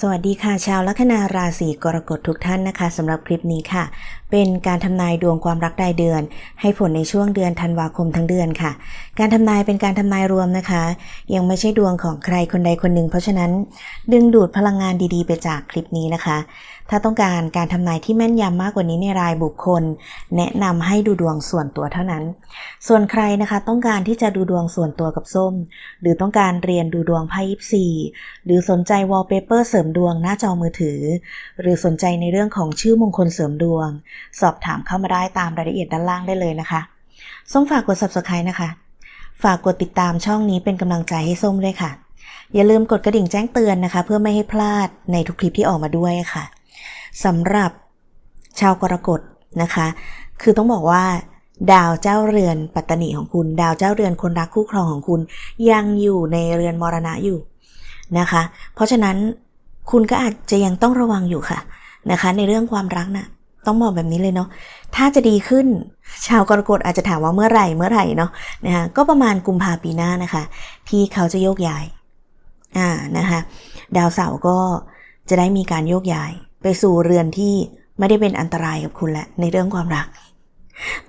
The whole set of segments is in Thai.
สวัสดีค่ะ ชาวลัคนาราศีกรกฎทุกท่านนะคะสำหรับคลิปนี้ค่ะ เป็นการทำนายดวงความรักรายเดือน ให้ผลในช่วงเดือนธันวาคมทั้งเดือนค่ะ การทำนายเป็นการทำนายรวมนะคะ ยังไม่ใช่ดวงของใครคนใดคนหนึ่ง เพราะฉะนั้น ดึงดูดพลังงานดีๆ ไปจากคลิปนี้นะคะ ถ้าต้องการการทำนายที่แม่นยำมากกว่านี้ในรายบุคคล แนะนำให้ดูดวงส่วนตัวเท่านั้น ส่วนใครนะคะต้องการที่จะดูดวงส่วนตัวกับส้ม หรือต้องการเรียนดูดวงไพ่ยิปซีหรือสนใจวอลเปเปอร์เสริมดวงหน้าจอมือถือ หรือสนใจในเรื่องของชื่อมงคลเสริมดวง สอบถามเข้ามาได้ตามรายละเอียดด้านล่างได้เลยนะคะ ส้มฝากกด subscribe นะคะ ฝากกดติดตามช่องนี้เป็นกำลังใจให้ส้มด้วยค่ะอย่าลืมกดกระดิ่งแจ้งเตือนนะคะ เพื่อไม่ให้พลาดในทุกคลิปที่ออกมาด้วยค่ะ สำหรับชาวกรกฎนะคะ คือต้องบอกว่า ดาวเจ้าเรือนปัตตนีของคุณ ดาวเจ้าเรือนคนรักคู่ครองของคุณ ยังอยู่ในเรือนมรณะอยู่นะคะ เพราะฉะนั้นคุณก็อาจจะยังต้องระวังอยู่ค่ะนะคะ ในเรื่องความรักนะ่ะต้องบอกแบบนี้เลยเนาะ ถ้าจะดีขึ้น ชาวกรกฎอาจจะถามว่าเมื่อไหร่เมื่อไหร่เนาะนะคะก็ประมาณกุมภาปีหน้านะคะ ที่เขาจะโยกย้าย อ่านะคะ ดาวเสาร์ก็จะได้มีการโยกย้าย ไปสู่เรือนที่ไม่ได้เป็นอันตรายกับคุณและในเรื่องความรัก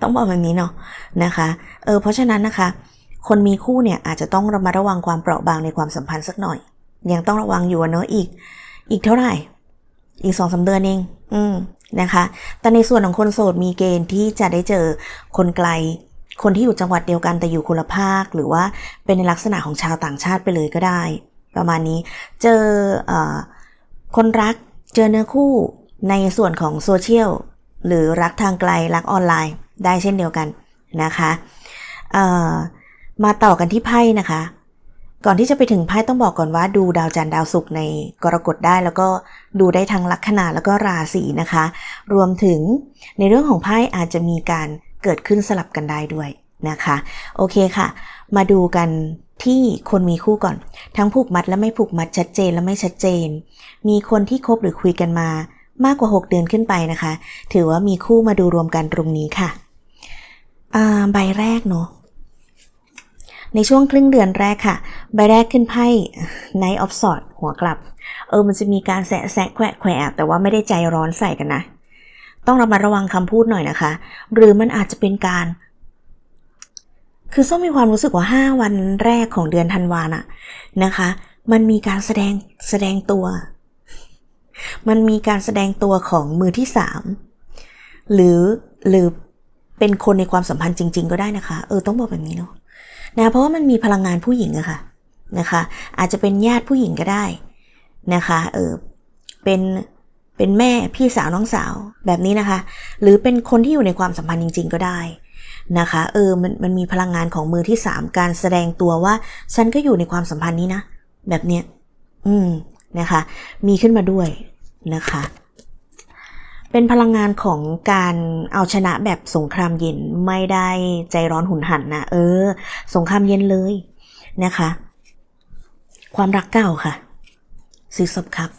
ต้องบอกแบบนี้เนาะนะคะเออเพราะฉะนั้นนะคะ คนมีคู่เนี่ยอาจจะต้องระมัดระวังความเปราะบางในความสัมพันธ์สักหน่อย ยังต้องระวังอยู่อะเนาะอีก อีกเท่าไหร่อีกสองสาเดือนเอง อืมนะคะ แต่ในส่วนของคนโสดมีเกณฑ์ที่จะได้เจอคนไกล คนที่อยู่จังหวัดเดียวกันแต่อยู่คนละภาค หรือว่าเป็นในลักษณะของชาวต่างชาติไปเลยก็ได้ ประมาณนี้ เจออคนรัก เจอเนื้อคู่ในส่วนของโซเชียลหรือรักทางไกลรักออนไลน์ได้เช่นเดียวกันนะคะมาต่อกันที่ไพ่นะคะ ก่อนที่จะไปถึงไพ่ต้องบอกก่อนว่าดูดาวจันทร์ดาวศุกร์ในกรกฎได้ แล้วก็ดูได้ทั้งลัคนาแล้วก็ราศีนะคะ รวมถึงในเรื่องของไพ่อาจจะมีการเกิดขึ้นสลับกันได้ด้วยนะคะ โอเคค่ะ มาดูกัน ที่คนมีคู่ก่อน ทั้งผูกมัดและไม่ผูกมัดชัดเจนและไม่ชัดเจน มีคนที่คบหรือคุยกันมามากกว่า 6 เดือนขึ้นไปนะคะ ถือว่ามีคู่มาดูรวมกันตรงนี้ค่ะใบแรกเนาะในช่วงครึ่งเดือนแรกค่ะ ใบแรกขึ้นไพ่ Knight of Swords หัวกลับ เออ มันจะมีการแสะแสะแขวะแขวะแต่ว่าไม่ได้ใจร้อนใส่กันนะ ต้องระมัดระวังคำพูดหน่อยนะคะ หรือมันอาจจะเป็นการ คือส้มมีความรู้สึกว่า 5 วันแรกของเดือนธันวาน่ะนะคะ มันมีการแสดงแสดงตัว มันมีการแสดงตัวของมือที่สามหรือหรือเป็นคนในความสัมพันธ์จริง ๆ ก็ได้นะคะ เออต้องบอกแบบนี้เนาะนะเพราะว่ามันมีพลังงานผู้หญิงอะค่ะนะคะ อาจจะเป็นญาติผู้หญิงก็ได้นะคะเออเป็นเป็นแม่พี่สาวน้องสาวแบบนี้นะคะ หรือเป็นคนที่อยู่ในความสัมพันธ์จริง ๆ ก็ได้ นะคะเออมันมันมีพลังงานของมือที่สามการแสดงตัวว่า ฉันก็อยู่ในความสัมพันธ์นี้นะ แบบเนี้ยอืมนะคะ มีขึ้นมาด้วยนะคะ เป็นพลังงานของการเอาชนะแบบสงครามเย็นไม่ได้ใจร้อนหุนหันนะเออ สงครามเย็นเลยนะคะ ความรักเก่าค่ะซีซบครับ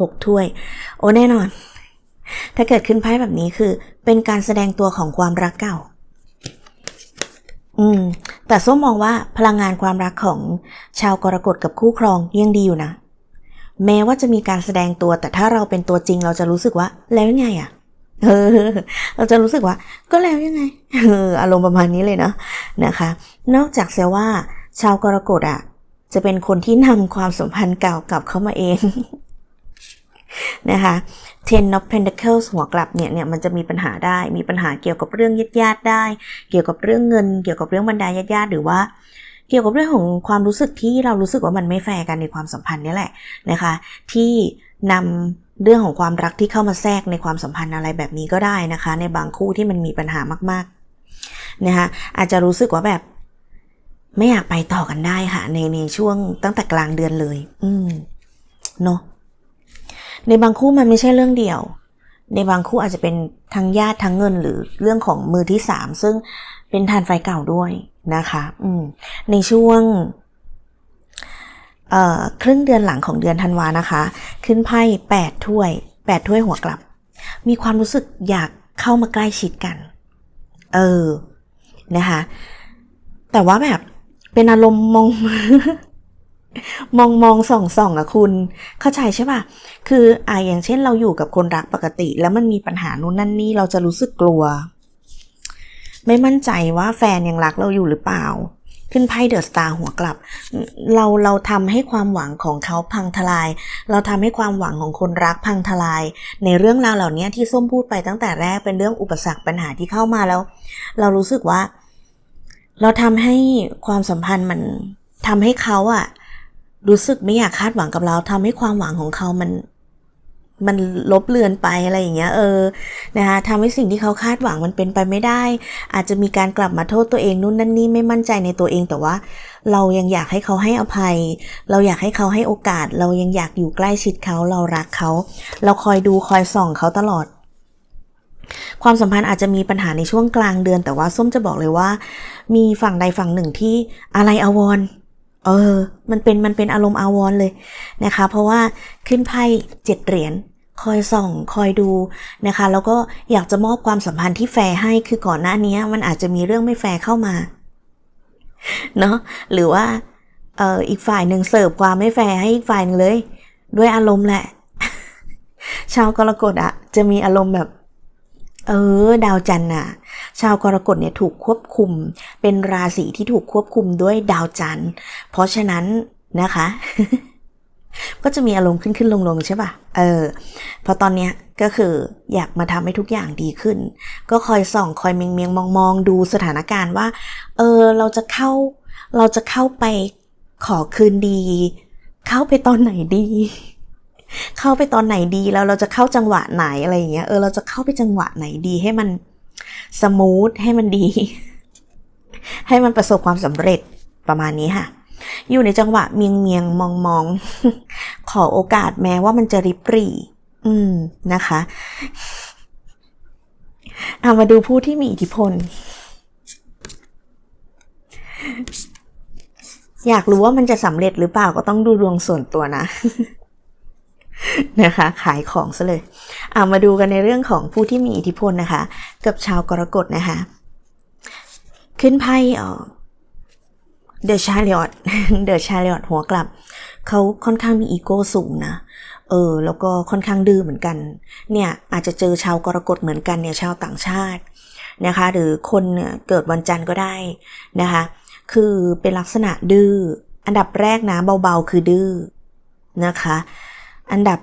หกถ้วย โอ้แน่นอน ถ้าเกิดขึ้นไพ่แบบนี้คือ เป็นการแสดงตัวของความรักเก่า อืม แต่ส้มมองว่าพลังงานความรักของชาวกรกฎกับคู่ครองยังดีอยู่นะ แม้ว่าจะมีการแสดงตัวแต่ถ้าเราเป็นตัวจริงเราจะรู้สึกว่า แล้วยังไงอะเออเราจะรู้สึกว่า ก็แล้วยังไงเอออารมณ์ประมาณนี้เลยเนาะนะคะ นอกจากเสียว่าชาวกรกฎอะ จะเป็นคนที่นำความสัมพันธ์เก่ากลับเข้ามาเองนะคะ Ten of Pentacles หัวกลับเนี่ยเนี่ยมันจะมีปัญหาได้มีปัญหาเกี่ยวกับเรื่องญาติญาติๆได้ เกี่ยวกับเรื่องเงิน เกี่ยวกับเรื่องบรรดาญาติญาติๆหรือว่า เกี่ยวกับเรื่องของความรู้สึกที่เรารู้สึกว่ามันไม่แฟร์กันในความสัมพันธ์นี่แหละนะคะ ที่นำเรื่องของความรักที่เข้ามาแทรกในความสัมพันธ์อะไรแบบนี้ก็ได้นะคะ ในบางคู่ที่มันมีปัญหามากๆนะคะอาจจะรู้สึกว่าแบบไม่อยากไปต่อกันได้ค่ะ ในในช่วงตั้งแต่กลางเดือนเลย อืมเนาะ ในบางคู่มันไม่ใช่เรื่องเดียว ในบางคู่อาจจะเป็นทั้งญาติทั้งเงินหรือเรื่องของมือที่สามซึ่งเป็นทานไฟเก่าด้วยนะคะอืมในช่วงเอ่อครึ่งเดือนหลังของเดือนธันวานะคะ ขึ้นไพ่แปดถ้วยแปดถ้วยหัวกลับ มีความรู้สึกอยากเข้ามาใกล้ชิดกัน เออนะคะแต่ว่าแบบเป็นอารมณ์มอง มองมองส่องส่องอะคุณ เข้าใจใช่ป่ะ คืออ่าอย่างเช่นเราอยู่กับคนรักปกติ แล้วมันมีปัญหานู้นนั่นนี่เราจะรู้สึกกลัว ไม่มั่นใจว่าแฟนยังรักเราอยู่หรือเปล่า ขึ้นไพ่เดอะสตาร์หัวกลับ เราเราทำให้ความหวังของเขาพังทลาย เราทำให้ความหวังของคนรักพังทลาย ในเรื่องราวเหล่านี้ที่ส้มพูดไปตั้งแต่แรกเป็นเรื่องอุปสรรคปัญหาที่เข้ามาแล้ว เรารู้สึกว่า เราทำให้ความสัมพันธ์มันทำให้เขาอะ รู้สึกไม่อยากคาดหวังกับเราทำให้ความหวังของเขามันมันลบเลือนไปอะไรอย่างเงี้ยเออนะคะทำให้สิ่งที่เขาคาดหวังมันเป็นไปไม่ได้ อาจจะมีการกลับมาโทษตัวเองนู่นนั่นนี่ไม่มั่นใจในตัวเองแต่ว่า เรายังอยากให้เขาให้อภัย เราอยากให้เขาให้โอกาส เรายังอยากอยู่ใกล้ชิดเขาเรารักเขา เราคอยดูคอยส่องเขาตลอด ความสัมพันธ์อาจจะมีปัญหาในช่วงกลางเดือน แต่ว่าส้มจะบอกเลยว่า มีฝั่งใดฝั่งหนึ่งที่อะไรอาวร เออ มันเป็นมันเป็นอารมณ์อาวรณ์เลยนะคะ เพราะว่าขึ้นไพ่เจ็ดเหรียญคอยส่องคอยดูนะคะ แล้วก็อยากจะมอบความสัมพันธ์ที่แฟร์ให้คือก่อนหน้านี้มันอาจจะมีเรื่องไม่แฟร์เข้ามาเนาะหรือว่าเอออีกฝ่ายหนึ่งเสิร์ฟความไม่แฟร์ให้อีกฝ่ายหนึงเลย ด้วยอารมณ์แหละ ชาวกรกฎอะจะมีอารมณ์แบบ เออ ดาวจันทร์น่ะ ชาวกรกฎเนี่ยถูกควบคุม เป็นราศีที่ถูกควบคุมด้วยดาวจันทร์ เพราะฉะนั้นนะคะ ก็จะมีอารมณ์ขึ้นขึ้นลงลงใช่ป่ะ เออพราะตอนเนี้ยก็คืออยากมาทำให้ทุกอย่างดีขึ้น ก็คอยส่องคอยเมียงเมียงมองมองดูสถานการณ์ว่า เออ เราจะเข้า เราจะเข้าไปขอคืนดี เข้าไปตอนไหนดี เข้าไปตอนไหนดีแล้วเราจะเข้าจังหวะไหนอะไรอย่างเงี้ยเออเราจะเข้าไปจังหวะไหนดีให้มันสมูทให้มันดี ให้มันประสบความสำเร็จประมาณนี้ค่ะ อยู่ในจังหวะเมียงเมียงมองมองขอโอกาสแม้ว่ามันจะริบหรี่ อืมนะคะเอามาดูผู้ที่มีอิทธิพล อยากรู้ว่ามันจะสำเร็จหรือเปล่าก็ต้องดูดวงส่วนตัวนะ นะคะ ขายของซะเลยเอามาดูกันในเรื่องของผู้ที่มีอิทธิพลนะคะ กับชาวกรกฎนะคะ ขึ้นไพ่เอ่อ The Chariot The Chariot หัวกลับ เขาค่อนข้างมีอีโก้สูงนะ เออ แล้วก็ค่อนข้างดื้อเหมือนกัน เนี่ย อาจจะเจอชาวกรกฎเหมือนกันเนี่ย ชาวต่างชาตินะคะ หรือคนเนี่ยเกิดวันจันทร์ก็ได้นะคะ คือเป็นลักษณะดื้อ อันดับแรกนะเบาๆคือดื้อนะคะ อันดับ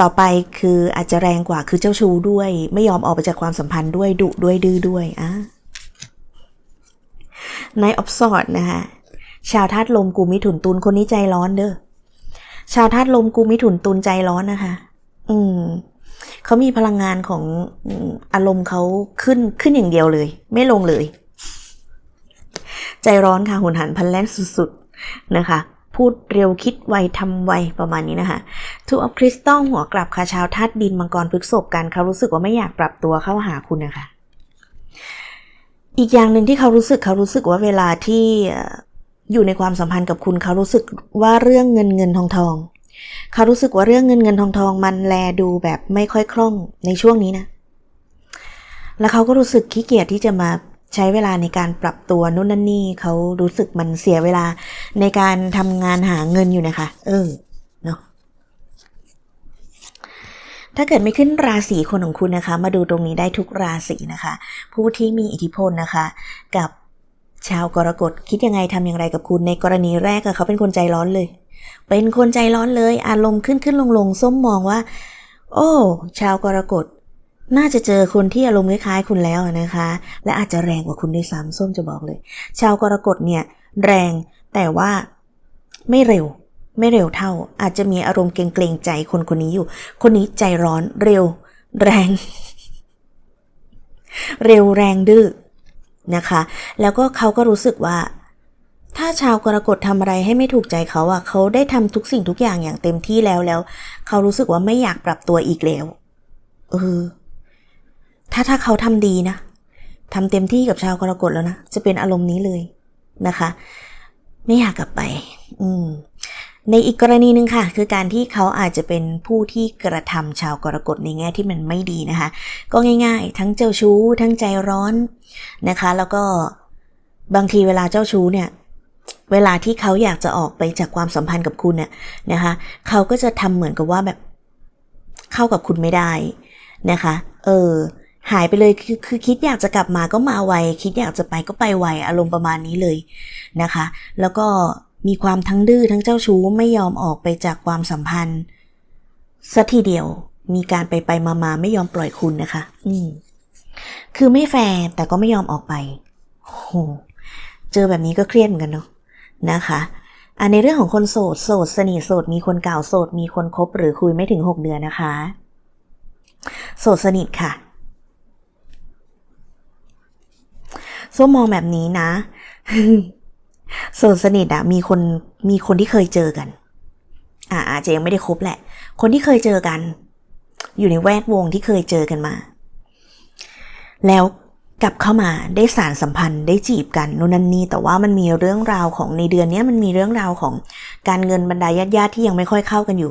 ต่อไปคืออาจจะแรงกว่าคือเจ้าชู้ด้วย ไม่ยอมออกไปจากความสัมพันธ์ด้วยดุด้วยดื้อด้วยอะในออฟสอดนะคะชาวธาตุลมกูมิถุนตุลคนนี้ใจร้อนเด้อชาวธาตุลมกูมิถุนตุลใจร้อนนะคะ อืมเขามีพลังงานของอืมอารมณ์เขาขึ้นขึ้นอย่างเดียวเลย ไม่ลงเลย ใจร้อนค่ะหุนหันพลันแล่นสุดๆนะคะ พูดเร็วคิดไวทำไวประมาณนี้นะคะทูออฟคริสตัลหัวกลับค่ะชาวธาตุดินมังกรพฤกษบกันเขารู้สึกว่าไม่อยากปรับตัวเข้าหาคุณนะคะ อีกอย่างหนึ่งที่เขารู้สึกเขารู้สึกว่าเวลาที่เอ่ออยู่ในความสัมพันธ์กับคุณเขารู้สึกว่าเรื่องเงินเงินทองทองเขารู้สึกว่าเรื่องเงินเงินทองทองมันแลดูแบบไม่ค่อยคล่องในช่วงนี้นะ แล้วเขาก็รู้สึกขี้เกียจที่จะมา ใช้เวลาในการปรับตัวนู่นนั่นนี่เขารู้สึกมันเสียเวลาในการทำงานหาเงินอยู่นะคะ เออเนาะถ้าเกิดไม่ขึ้นราศีคนของคุณนะคะ มาดูตรงนี้ได้ทุกราศีนะคะ ผู้ที่มีอิทธิพลนะคะ กับชาวกรกฎคิดยังไงทำอย่างไรกับคุณในกรณีแรกอะเขาเป็นคนใจร้อนเลย เป็นคนใจร้อนเลย อารมณ์ขึ้นขึ้นลงลงส้มมองว่า โอ้ ชาวกรกฎ น่าจะเจอคนที่อารมณ์คล้ายๆคุณแล้วนะคะ และอาจจะแรงกว่าคุณด้วยซ้ำส้มจะบอกเลย ชาวกรกฎเนี่ยแรงแต่ว่าไม่เร็วไม่เร็วเท่า อาจจะมีอารมณ์เกรงๆใจคนคนนี้อยู่ คนนี้ใจร้อนเร็ว แรง เร็วแรงดื้อนะคะ แล้วก็เขาก็รู้สึกว่า ถ้าชาวกรกฎทำอะไรให้ไม่ถูกใจเขาอะเขาได้ทำทุกสิ่งทุกอย่างอย่างเต็มที่แล้วแล้ว เขารู้สึกว่าไม่อยากปรับตัวอีกแล้วเออ ถ้าถ้าเขาทำดีนะทำเต็มที่กับชาวกรกฎแล้วนะ จะเป็นอารมณ์นี้เลยนะคะ ไม่อยากกลับไป อืมในอีกกรณีหนึ่งค่ะ คือการที่เขาอาจจะเป็นผู้ที่กระทำชาวกรกฎในแง่ที่มันไม่ดีนะคะ ก็ง่าย ๆ ทั้งเจ้าชู้ ทั้งใจร้อนนะคะ แล้วก็บางทีเวลาเจ้าชู้เนี่ย เวลาที่เขาอยากจะออกไปจากความสัมพันธ์กับคุณเนี่ยนะคะ เขาก็จะทำเหมือนกับว่าแบบเข้ากับคุณไม่ได้นะคะ เออ หายไปเลยคือคือคิดอยากจะกลับมาก็มาไว คิดอยากจะไปก็ไปไวอารมณ์ประมาณนี้เลยนะคะ แล้วก็มีความทั้งดื้อทั้งเจ้าชู้ไม่ยอมออกไปจากความสัมพันธ์สัทีเดียวมีการไปไปมามาไม่ยอมปล่อยคุณนะคะ อืมคือไม่แฟร์แต่ก็ไม่ยอมออกไปโหเจอแบบนี้ก็เครียดเหมือนกันเนาะนะคะอันในเรื่องของคนโสดโสดสนิทโสดมีคนเก่าโสดมีคนคบหรือคุยไม่ถึงหกเดือนนะคะ โสดสนิทค่ะ ส้มมองแบบนี้นะโสดสนิทอะมีคนมีคนที่เคยเจอกัน อ่าอาจจะยังไม่ได้คบแหละ คนที่เคยเจอกัน อยู่ในแวดวงที่เคยเจอกันมา แล้วกลับเข้ามาได้สารสัมพันธ์ได้จีบกันนู่นนั่นนี่แต่ว่ามันมีเรื่องราวของในเดือนนี้มันมีเรื่องราวของการเงินบรรดาญาติญาติที่ยังไม่ค่อยเข้ากันอยู่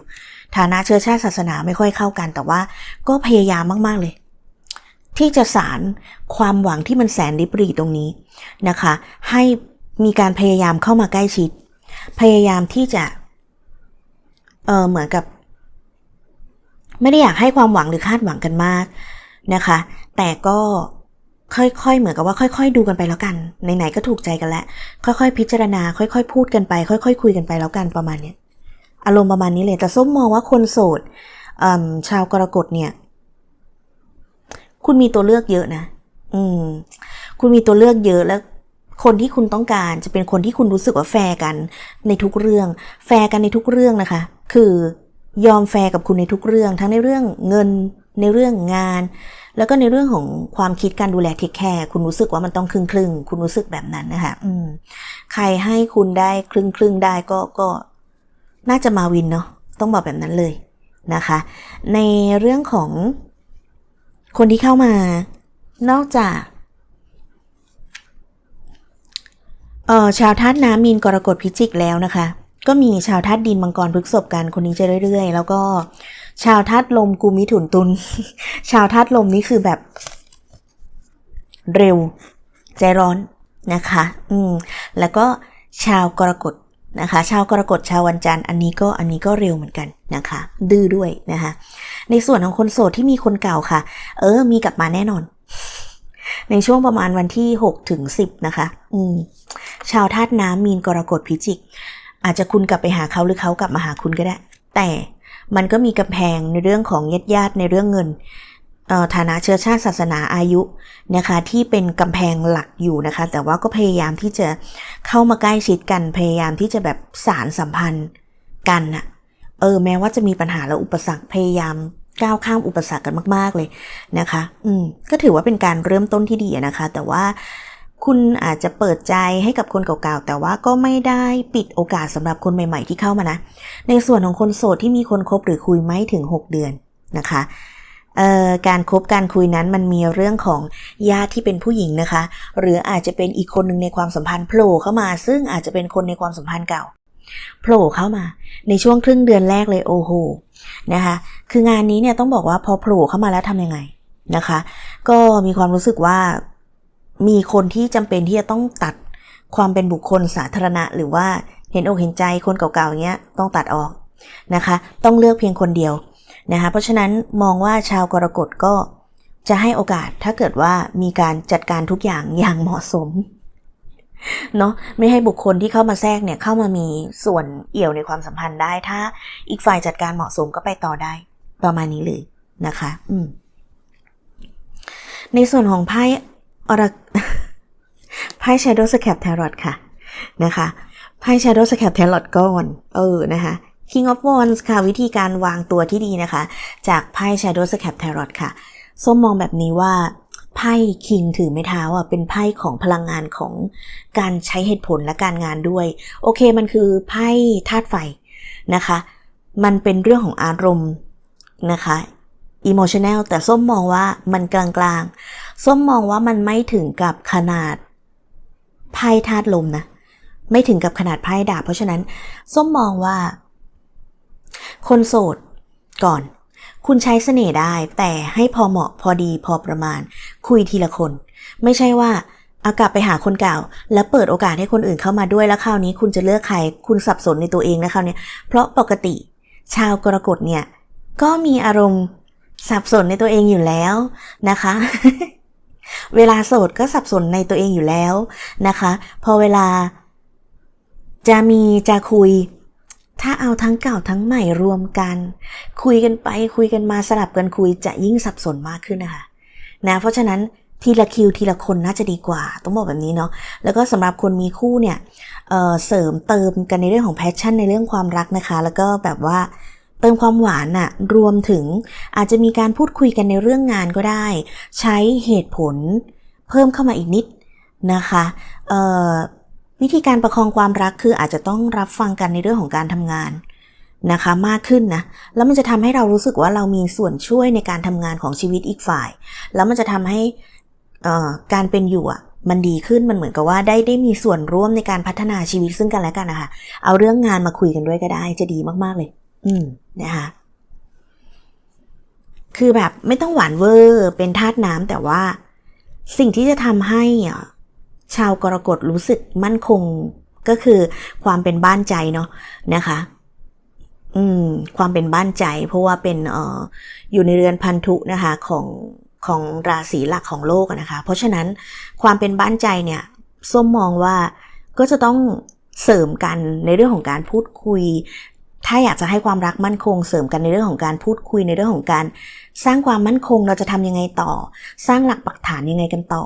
ฐานะเชื้อชาติศาสนาไม่ค่อยเข้ากัน แต่ว่าก็พยายามมาก ๆเลย ที่จะสารความหวังที่มันแสนริบหรี่ตรงนี้นะคะ ให้มีการพยายามเข้ามาใกล้ชิด พยายามที่จะ เออเหมือนกับ ไม่ได้อยากให้ความหวังหรือคาดหวังกันมากนะคะ แต่ก็ค่อยๆ เหมือนกับว่าค่อย ๆ ดูกันไปแล้วกัน ไหนๆ ก็ถูกใจกันแล้ว ค่อยๆ พิจารณา ค่อย ๆ พูดกันไป ค่อย ๆ คุยกันไปแล้วกันประมาณเนี้ยอารมณ์ประมาณนี้เลย แต่ส้มมองว่าคนโสดชาวกรกฎเนี่ย คุณมีตัวเลือกเยอะนะ อืม คุณมีตัวเลือกเยอะแล้วคนที่คุณต้องการจะเป็นคนที่คุณรู้สึกว่าแฟร์กันในทุกเรื่อง แฟร์กันในทุกเรื่องนะคะ คือยอมแฟร์กับคุณในทุกเรื่อง ทั้งในเรื่องเงินในเรื่องงาน แล้วก็ในเรื่องของความคิดการดูแลเทคแคร์คุณรู้สึกว่ามันต้องครึ่งครึ่งๆคุณรู้สึกแบบนั้นนะคะอืมใครให้คุณได้ครึ่งครึ่งๆได้ก็ก็น่าจะมาวินเนาะต้องบอกแบบนั้นเลยนะคะ ในเรื่องของ คนที่เข้ามา นอกจากเอ่อชาวธาตุน้ำมีนกรกฎพิจิกแล้วนะคะ ก็มีชาวธาตุดินมังกรพฤกษบกันคนนี้จะเรื่อย ๆ แล้วก็ชาวธาตุลมกุมมิถุนตุลชาวธาตุลมนี่คือแบบ เร็ว ใจร้อนนะคะ อืม แล้วก็ชาวกรกฎ นะคะ ชาวกรกฎชาววันจันทร์อันนี้ก็อันนี้ก็เร็วเหมือนกันนะคะ ดื้อด้วยนะคะ ในส่วนของคนโสดที่มีคนเก่าค่ะ เออ มีกลับมาแน่นอน ในช่วงประมาณวันที่6ถึง10 นะคะ อืม ชาวธาตุน้ำมีนกรกฎพิจิก อาจจะคุณกลับไปหาเขาหรือเขากลับมาหาคุณก็ได้ แต่มันก็มีกำแพงในเรื่องของญาติญาติในเรื่องเงิน ฐานะเชื้อชาติศาสนาอายุนะคะที่เป็นกำแพงหลักอยู่นะคะ แต่ว่าก็พยายามที่จะเข้ามาใกล้ชิดกันพยายามที่จะแบบสารสัมพันธ์กันน่ะเออแม้ว่าจะมีปัญหาและอุปสรรคพยายามก้าวข้ามอุปสรรคกันมาก ๆ เลยนะคะ อืม ก็ถือว่าเป็นการเริ่มต้นที่ดีนะคะ แต่ว่าคุณอาจจะเปิดใจให้กับคนเก่าๆ แต่ว่าก็ไม่ได้ปิดโอกาสสำหรับคนใหม่ ๆ ที่เข้ามานะ ในส่วนของคนโสดที่มีคนคบหรือคุยไม่ถึง 6 เดือนนะคะ การคบการคุยนั้นมันมีเรื่องของญาติที่เป็นผู้หญิงนะคะ หรืออาจจะเป็นอีกคนหนึ่งในความสัมพันธ์โผล่เข้ามา ซึ่งอาจจะเป็นคนในความสัมพันธ์เก่าโผล่เข้ามา ในช่วงครึ่งเดือนแรกเลยโอ้โหนะคะ คืองานนี้เนี่ยต้องบอกว่าพอโผล่เข้ามาแล้วทำยังไงนะคะ ก็มีความรู้สึกว่ามีคนที่จำเป็นที่จะต้องตัดความเป็นบุคคลสาธารณะ หรือว่าเห็นอกเห็นใจคนเก่าๆเงี้ยต้องตัดออกนะคะ ต้องเลือกเพียงคนเดียว นะคะเพราะฉะนั้นมองว่าชาวกรกฎก็จะให้โอกาสถ้าเกิดว่ามีการจัดการทุกอย่างอย่างเหมาะสมเนาะไม่ให้บุคคลที่เข้ามาแทรกเนี่ยเข้ามามีส่วนเอี่ยวในความสัมพันธ์ได้ ถ้าอีกฝ่ายจัดการเหมาะสมก็ไปต่อได้ ประมาณนี้เลยนะคะ อืม ในส่วนของไพ่อรไพ่ Shadow Scap Tarot ค่ะนะคะไพ่ Shadow Scap Tarot ก่อน เออนะคะ King of Wands ค่ะ วิธีการวางตัวที่ดีนะคะ จากไพ่ Shadow Scap Tarot ค่ะ ส้มมองแบบนี้ว่าไพ่คิงถือไม้เท้าอะเป็นไพ่ของพลังงานของการใช้เหตุผลและการงานด้วย โอเคมันคือไพ่ธาตุไฟนะคะ มันเป็นเรื่องของอารมณ์นะคะ emotional แต่ส้มมองว่ามันกลางๆ ส้มมองว่ามันไม่ถึงกับขนาดไพ่ธาตุลมนะ ไม่ถึงกับขนาดไพ่ดาบเพราะฉะนั้น ส้มมองว่า คนโสด ก่อน คุณใช้เสน่ห์ได้แต่ให้พอเหมาะพอดีพอประมาณ คุยทีละคน ไม่ใช่ว่าเอากลับไปหาคนเก่า แล้วเปิดโอกาสให้คนอื่นเข้ามาด้วยแล้วคราวนี้คุณจะเลือกใคร คุณสับสนในตัวเองนะคราวนี้เพราะปกติ ชาวกรกฎเนี่ย ก็มีอารมณ์สับสนในตัวเองอยู่แล้วนะคะ เวลาโสดก็สับสนในตัวเองอยู่แล้วนะคะ พอเวลาจะมีจะคุย ถ้าเอาทั้งเก่าทั้งใหม่รวมกัน คุยกันไปคุยกันมาสลับกันคุยจะยิ่งสับสนมากขึ้นนะคะนะเพราะฉะนั้นทีละคิวทีละคนน่าจะดีกว่า ต้องบอกแบบนี้เนาะแล้วก็สำหรับคนมีคู่เนี่ยเเสริมเติมกันในเรื่องของแพชชั่นในเรื่องความรักนะคะ แล้วก็แบบว่าเติมความหวานน่ะรวมถึงอาจจะมีการพูดคุยกันในเรื่องงานก็ได้ ใช้เหตุผลเพิ่มเข้ามาอีกนิดนะคะเอ่อ วิธีการประคองความรักคืออาจจะต้องรับฟังกันในเรื่องของการทำงานนะคะมากขึ้นนะ แล้วมันจะทำให้เรารู้สึกว่าเรามีส่วนช่วยในการทำงานของชีวิตอีกฝ่าย แล้วมันจะทำให้การเป็นอยู่อะมันดีขึ้นมันเหมือนกับว่าได้ได้มีส่วนร่วมในการพัฒนาชีวิตซึ่งกันและกันนะคะเอาเรื่องงานมาคุยกันด้วยก็ได้จะดีมาก ๆเลย อืมนะคะคือแบบไม่ต้องหวานเวอร์เป็นธาตุน้ำแต่ว่าสิ่งที่จะทำให้อะ ชาวกรกฎรู้สึกมั่นคงก็คือความเป็นบ้านใจเนาะนะคะ อืม ความเป็นบ้านใจ เพราะว่าเป็นเอ่ออยู่ในเรือนพันธุนะคะของของราศีหลักของโลกนะคะ เพราะฉะนั้นความเป็นบ้านใจเนี่ยส้มมองว่าก็จะต้องเสริมกันในเรื่องของการพูดคุย ถ้าอยากจะให้ความรักมั่นคง เสริมกันในเรื่องของการพูดคุยในเรื่องของการ สร้างความมั่นคงเราจะทำยังไงต่อ สร้างหลักปักฐานยังไงกันต่อ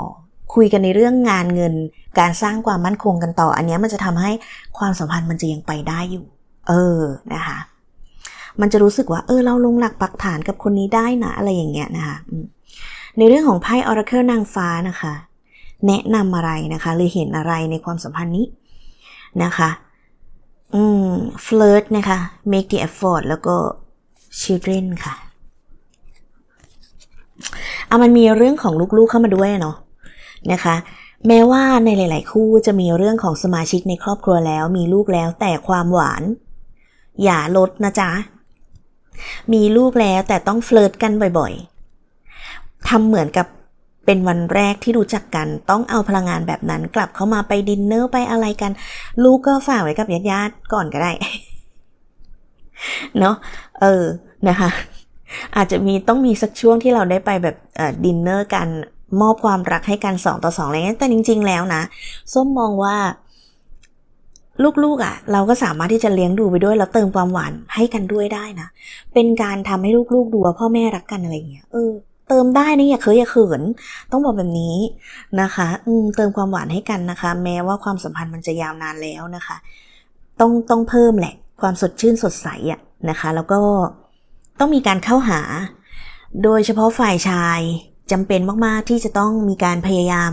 คุยกันในเรื่องงานเงิน การสร้างความมั่นคงกันต่อ อันนี้มันจะทำให้ความสัมพันธ์มันจะยังไปได้อยู่ เออนะคะมันจะรู้สึกว่าเออเราลงหลักปักฐานกับคนนี้ได้นะอะไรอย่างเงี้ยนะคะในเรื่องของไพ่ Oracle นางฟ้านะคะ แนะนำอะไรนะคะหรือเห็นอะไรในความสัมพันธ์นี้นะคะอืม flirt นะคะ make the effort แล้วก็ children ค่ะ เอามันมีเรื่องของลูกๆเข้ามาด้วยเนาะ นะคะ แม้ว่าในหลาย ๆ คู่จะมีเรื่องของสมาชิกในครอบครัวแล้วมีลูกแล้วแต่ความหวาน อย่าลดนะจ๊ะ มีลูกแล้วแต่ต้องเฟลิร์ตกันบ่อยๆทำเหมือนกับเป็นวันแรกที่รู้จักกัน ต้องเอาพลังงานแบบนั้นกลับเข้ามาไปดินเนอร์ไปอะไรกัน ลูกก็ฝากไว้กับญาติๆก่อนก็ได้ เนาะเออนะคะ อาจจะมีต้องมีสักช่วงที่เราได้ไปแบบดินเนอร์กัน มอบความรักให้กันสองต่อสองอะไรเงี้ยแต่จริง ๆ แล้วนะส้มมองว่า ลูกๆอะ่ะ เราก็สามารถที่จะเลี้ยงดูไปด้วยแล้วเติมความหวานให้กันด้วยได้นะเป็นการทำให้ลูกๆดูว่าพ่อแม่รักกันอะไรเงี้ยเออเติมได้นะอย่าเคยอย่าเขิน ต้องบอกแบบนี้นะคะ อืมเติมความหวานให้กันนะคะ แม้ว่าความสัมพันธ์มันจะยาวนานแล้วนะคะ ต้องต้องเพิ่มแหละ ความสดชื่นสดใสอะนะคะ แล้วก็ต้องมีการเข้าหา โดยเฉพาะฝ่ายชาย จำเป็นมากๆที่จะต้องมีการพยายาม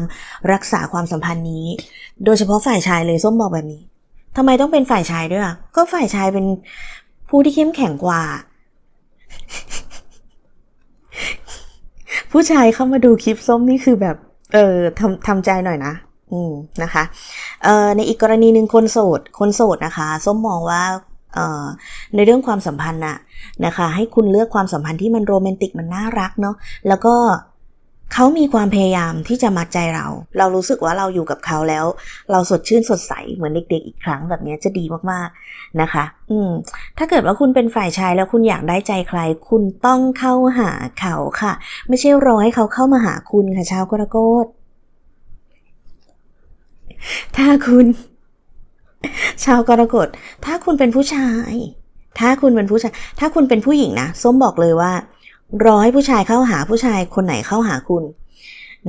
รักษาความสัมพันธ์นี้ โดยเฉพาะฝ่ายชายเลยส้มบอกแบบนี้ทำไมต้องเป็นฝ่ายชายด้วยอะก็ฝ่ายชายเป็นผู้ที่เข้มแข็งกว่า ผู้ชายเข้ามาดูคลิปส้มนี่คือแบบ เออทำทำใจหน่อยนะอืมนะคะเอ่อในอีกกรณีหนึ่งคนโสด คนโสดนะคะ ส้มมองว่าเอ่อในเรื่องความสัมพันธ์น่ะนะคะ ให้คุณเลือกความสัมพันธ์ที่มันโรแมนติกมันน่ารักเนาะแล้วก็ เขามีความพยายามที่จะมัดใจเรา เรารู้สึกว่าเราอยู่กับเขาแล้ว เราสดชื่นสดใสเหมือนเด็ก ๆ อีกครั้งแบบนี้จะดีมากๆนะคะ อืม ถ้าเกิดว่าคุณเป็นฝ่ายชายแล้วคุณอยากได้ใจใคร คุณต้องเข้าหาเขาค่ะ ไม่ใช่รอให้เขาเข้ามาหาคุณค่ะชาวกรกฎถ้าคุณ ชาวกรกฎถ้าคุณเป็นผู้ชาย ถ้าคุณเป็นผู้ชาย ถ้าคุณเป็นผู้หญิงนะส้มบอกเลยว่า รอให้ผู้ชายเข้าหาผู้ชายคนไหนเข้าหาคุณ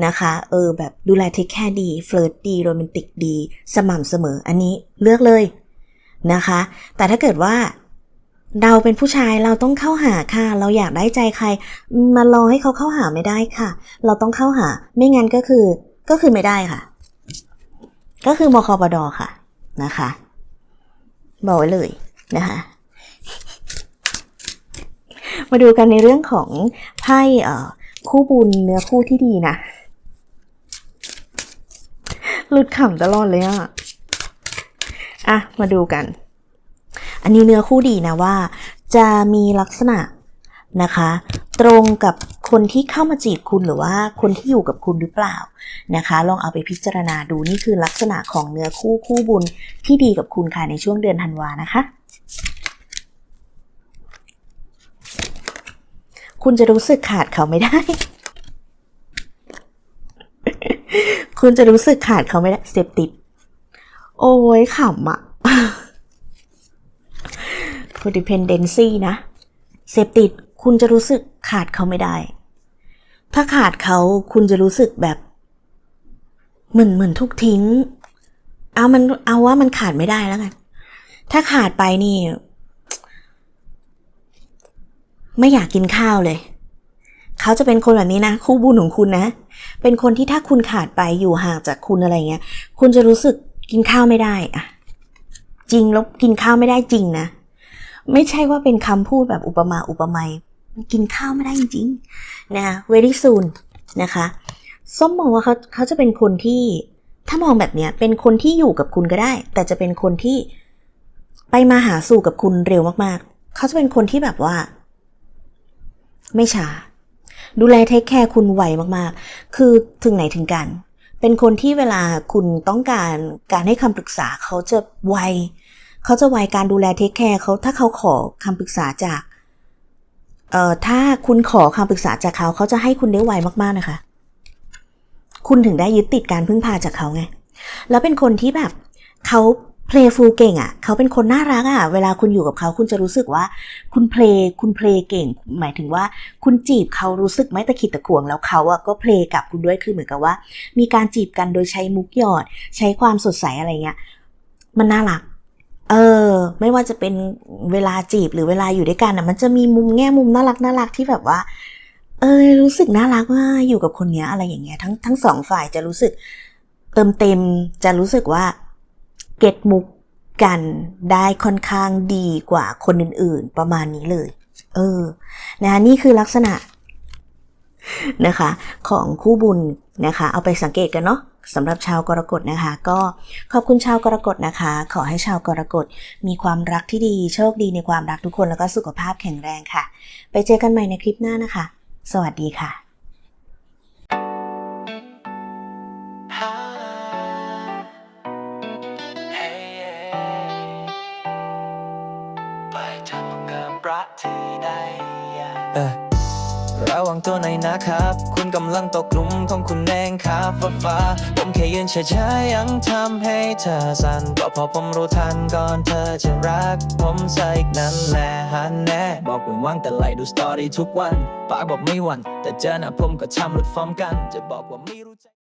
นะคะ เออแบบดูแลเทคแคร์ดีเฟลิร์ตดีโรแมนติกดี สม่ำเสมออันนี้เลือกเลยนะคะ แต่ถ้าเกิดว่าเราเป็นผู้ชายเราต้องเข้าหาค่ะ เราอยากได้ใจใคร มารอให้เขาเข้าหาไม่ได้ค่ะ เราต้องเข้าหาไม่งั้นก็คือก็คือไม่ได้ค่ะ ก็คือมคบดค่ะนะคะ บอกไว้เลยนะคะ มาดูกันในเรื่องของไพ่เอคู่บุญเนื้อคู่ที่ดีนะ หลุดขำตลอดเลยอะอะ มาดูกัน อันนี้เนื้อคู่ดีนะว่า จะมีลักษณะนะคะ ตรงกับคนที่เข้ามาจีบคุณหรือว่าคนที่อยู่กับคุณหรือเปล่านะคะ ลองเอาไปพิจารณาดูนี่คือลักษณะของเนื้อคู่คู่บุญที่ดีกับคุณค่ะในช่วงเดือนธันวานะคะ คุณจะรู้สึกขาดเขาไม่ได้ คุณจะรู้สึกขาดเขาไม่ได้เสพติด โอ้ยขำอะ codependency นะเสพติดคุณจะรู้สึกขาดเขาไม่ได้ ถ้าขาดเขาคุณจะรู้สึกแบบเหมือนเหมือนทุกทิ้ง เอามันเอาว่ามันขาดไม่ได้แล้วกัน ถ้าขาดไปนี่ ไม่อยากกินข้าวเลย เขาจะเป็นคนแบบนี้นะ คู่บุญของคุณนะ เป็นคนที่ถ้าคุณขาดไปอยู่ห่างจากคุณอะไรเงี้ย คุณจะรู้สึกกินข้าวไม่ได้อะจริงแล้วกินข้าวไม่ได้จริงนะ ไม่ใช่ว่าเป็นคำพูดแบบอุปมาอุปไมยกินข้าวไม่ได้จริงๆนะ very soon นะคะส้มมองว่าเขาเขาจะเป็นคนที่ถ้ามองแบบเนี้ยเป็นคนที่อยู่กับคุณก็ได้ แต่จะเป็นคนที่ไปมาหาสู่กับคุณเร็วมากๆ เขาจะเป็นคนที่แบบว่า ไม่ช้า ดูแลเทคแคร์คุณไวมากๆ คือถึงไหนถึงกัน เป็นคนที่เวลาคุณต้องการการให้คำปรึกษาเขาจะไวเขาจะไวการดูแลเทคแคร์เขาถ้าเขาขอคำปรึกษาจากเอ่อถ้าคุณขอคำปรึกษาจากเขาเขาจะให้คุณได้ไวมากๆนะคะ คุณถึงได้ยึดติดการพึ่งพาจากเขาไง แล้วเป็นคนที่แบบเขา เพลย์ฟูลเก่งอะ่ะ เขาเป็นคนน่ารักอะ่ะ เวลาคุณอยู่กับเขาคุณจะรู้สึกว่า คุณเพลย์คุณเพลย์เก่ง หมายถึงว่า คุณจีบเขารู้สึกไม่ตะขิดตะขวงแล้วเขาอะก็เพลย์กับคุณด้วยคือเหมือนกับว่า มีการจีบกันโดยใช้มุกหยอด ใช้ความสดใสอะไรเงี้ยมันน่ารักเออไม่ว่าจะเป็นเวลาจีบหรือเวลาอยู่ด้วยกันอะ มันจะมีมุมแง่มุมน่ารักน่ารักที่แบบว่า เออรู้สึกน่ารักว่าอยู่กับคนเนี้ยอะไรอย่างเงี้ยทั้งทั้งสองฝ่ายจะรู้สึกเติมเต็มจะรู้สึกว่า เก็ตมุกกันได้ค่อนข้างดีกว่าคนอื่นๆ ประมาณนี้เลย เออ นะคะนี่คือลักษณะนะคะ ของคู่บุญนะคะ เอาไปสังเกตกันเนาะสำหรับชาวกรกฎนะคะ ก็ขอบคุณชาวกรกฎนะคะ ขอให้ชาวกรกฎมีความรักที่ดีโชคดีในความรักทุกคนแล้วก็สุขภาพแข็งแรงค่ะ ไปเจอกันใหม่ในคลิปหน้านะคะ สวัสดีค่ะ งตัวหน่อยนะครับ คุณกำลังตกหลุมของคุณเองครับฟ้าฟ้าผมแค่ยืนเฉยๆยังทำให้เธอสั่นก็พอผมรู้ทันก่อนเธอจะรัก ผมซะอีกนั่นแหละฮันแน่บอกว่ว่างแต่ไล่ดูสตอรี่ทุกวันปากบอกไม่หวันแต่เจอหน้าผมก็ทำหลุดฟอร์มกัน จะบอกว่าไม่รู้ใจ